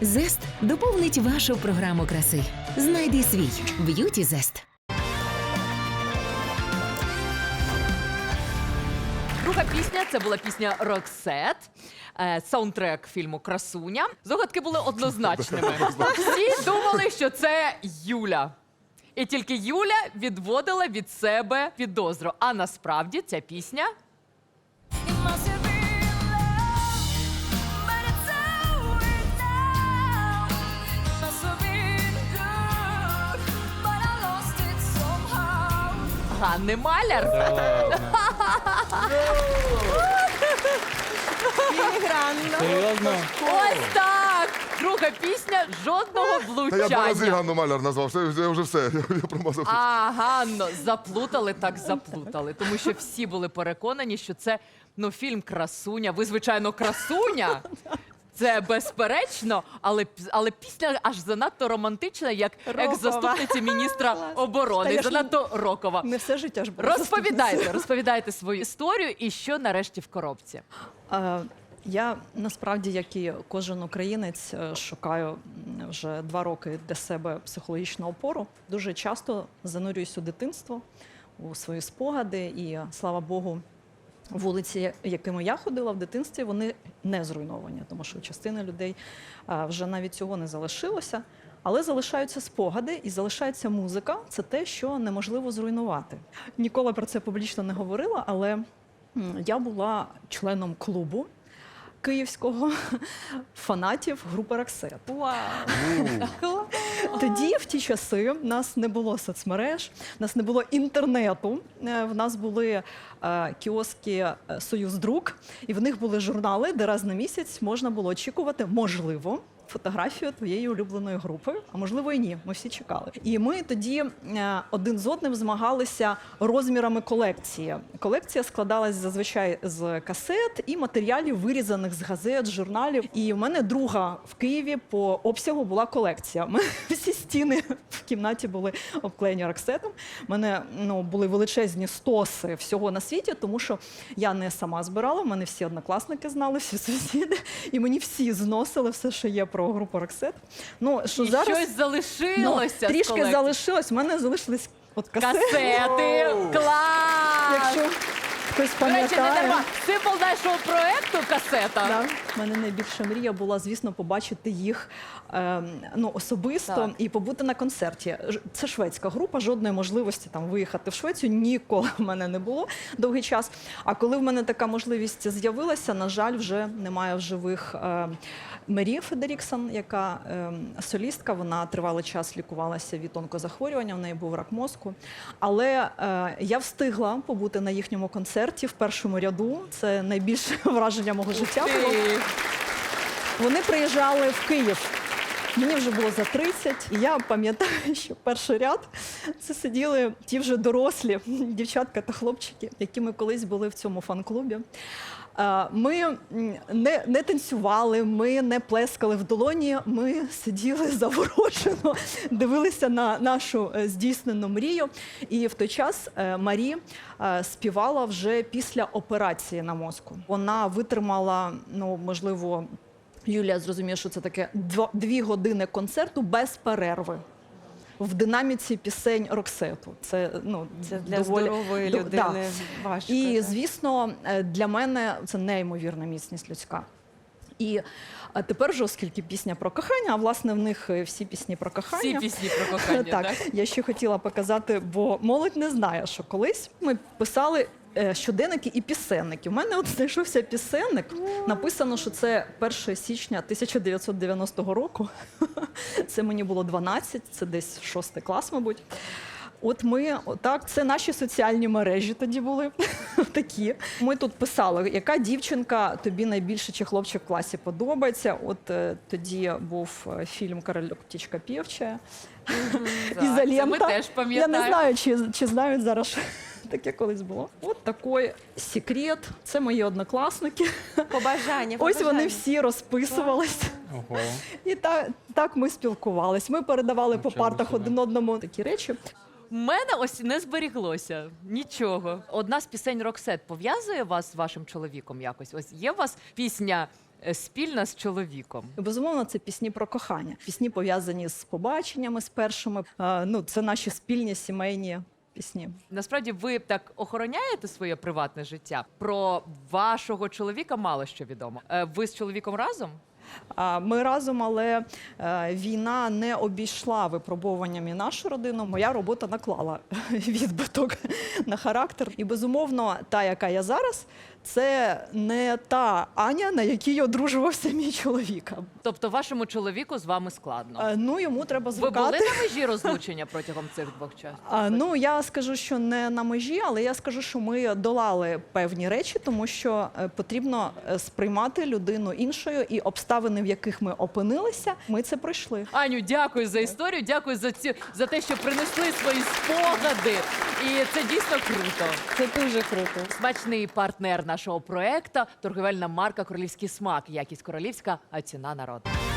Зест доповнить вашу програму краси. Знайди свій б'юті зест. Друга пісня це була пісня Роксет, е, саундтрек фільму Красуня. Здогадки були однозначними. Всі думали, що це Юля. І тільки Юля відводила від себе підозру. А насправді ця пісня Ганни Маляр. Серйозно? Ось так! Друга пісня жодного Та я два рази влучання. Ганну Маляр назвав, все, я вже все, я, я промазав. А, Ганно, заплутали так заплутали. Тому що всі були переконані, що це ну, фільм Красуня. Ви, звичайно, красуня. Це безперечно, але, але пісня аж занадто романтична, як екс-заступниці міністра оборони. Занадто рокова. Не все життя ж Розповідайте, розповідайте свою історію і що нарешті в коробці. Е, Я насправді, як і кожен українець, е, шукаю вже два роки для себе психологічну опору. Дуже часто занурююсь у дитинство, у свої спогади, і слава Богу. Вулиці, якими я ходила в дитинстві, вони не зруйновані, тому що у частини людей вже навіть цього не залишилося. Але залишаються спогади і залишається музика. Це те, що неможливо зруйнувати. Ніколи про це публічно не говорила, але я була членом клубу київського фанатів групи Роксет. Тоді, в ті часи, в нас не було соцмереж, в нас не було інтернету. е, В нас були е, кіоски е, Союз Друк, і в них були журнали, де раз на місяць можна було очікувати, можливо. Фотографію твоєї улюбленої групи, а можливо і ні. Ми всі чекали. І ми тоді е, один з одним змагалися розмірами колекції. Колекція складалась зазвичай з касет і матеріалів, вирізаних з газет, журналів. І в мене друга в Києві по обсягу була колекція. Ми всі стіни в кімнаті були обклеєні роксетом. У мене ну, були величезні стоси всього на світі, тому що я не сама збирала. У мене всі однокласники знали, всі сусіди, і мені всі зносили все, що є про групу Роксет. Ну що І зараз щось ну, залишилося. з трішки колекції. залишилось. У мене залишились от касети. Касети. Клас! Якщо хтось До речі, не пам'ятає. дарма. Символ нашого проекту касета. Да. У мене найбільша мрія була, звісно, побачити їх ем, ну, особисто Так. і побути на концерті. Ж- Це шведська група, жодної можливості там виїхати в Швецію ніколи в мене не було довгий час. А коли в мене така можливість з'явилася, на жаль, вже немає в живих ем, Мері Федеріксон, яка ем, солістка. Вона тривалий час лікувалася від онкозахворювання, в неї був рак мозку. Але е, я встигла побути на їхньому концерті в першому ряду. Це найбільше враження мого життя було. Вони приїжджали в Київ. Мені вже було за 30, і я пам'ятаю, що перший ряд це сиділи ті вже дорослі дівчатка та хлопчики, які ми колись були в цьому фан-клубі. Ми не, не танцювали, ми не плескали в долоні. Ми сиділи заворожено, дивилися на нашу е, здійснену мрію. І в той час е, Марі е, співала вже після операції на мозку. Вона витримала, ну можливо. Юлія зрозуміє, що це таке дві години концерту без перерви. В динаміці пісень Роксету. Це ну Це для доволі- здорової людини да. важко. І так. звісно, е, для мене це неймовірна міцність людська. І е, тепер же, оскільки пісня про кохання, а власне в них е, всі пісні про кохання. Всі пісні про кохання, так? так, я ще хотіла показати, бо молодь не знає, що колись ми писали щоденники і пісенники. У мене от знайшовся пісенник. Написано, що це 1 січня 1990 року. Це мені було 12, це десь 6 клас, мабуть. От ми так, це наші соціальні мережі тоді були такі. Ми тут писали, яка дівчинка тобі найбільше чи хлопчик в класі подобається. От е, тоді був е, фільм Корольок птічка півча. Так, Ізолента. Це ми теж Я пам'ятаємо. не знаю, чи, чи знають зараз, таке колись було. От такий секрет. Це мої однокласники. побажання. Ось вони всі розписувались. Ого. І так, так ми спілкувались. Ми передавали по партах собі. один одному такі речі. В мене ось не зберіглося нічого. Одна з пісень Роксет пов'язує вас з вашим чоловіком якось. Ось є у вас пісня е, спільна з чоловіком? Безумовно, це пісні про кохання. Пісні пов'язані з побаченнями, з першими. Е, Ну, це наші спільні сімейні пісні. Насправді ви так охороняєте своє приватне життя. Про вашого чоловіка мало що відомо. Е, Ви з чоловіком разом? А Ми разом, але е, війна не обійшла випробуванням і нашу родину. Моя робота наклала відбиток на характер. І безумовно, та, яка я зараз, це не та Аня, на якій одружувався мій чоловік. Тобто, вашому чоловіку з вами складно. Е, Ну йому треба Ви були на межі розлучення протягом цих двох часів? А, ну я скажу, що не на межі, але я скажу, що ми долали певні речі, тому що е, потрібно е, сприймати людину іншою і обставини, в яких ми опинилися, ми це пройшли. Аню, дякую за історію. Дякую за цю за те, що принесли свої спогади. І це дійсно круто. Це дуже круто. Смачний партнер нашого проекту торговельна марка Королівський смак. Якість королівська, а ціна народна.